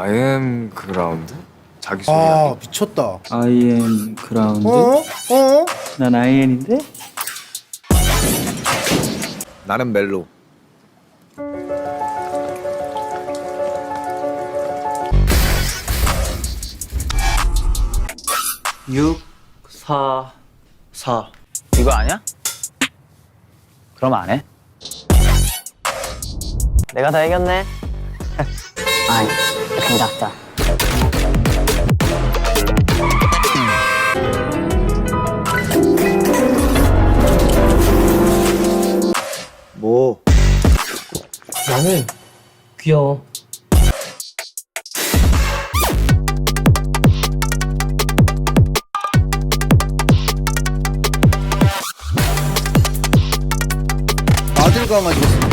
IM 그라운드? 자기 소개 아 미쳤다. I am 그라운드. 어? 어? 난 IN인데? 나는 멜로 육, 사, 사. 이거 아니야? 그럼 안 해? 내가 다 이겼네. 아니, 감작자. 뭐? 나는 귀여워. 아들 강아지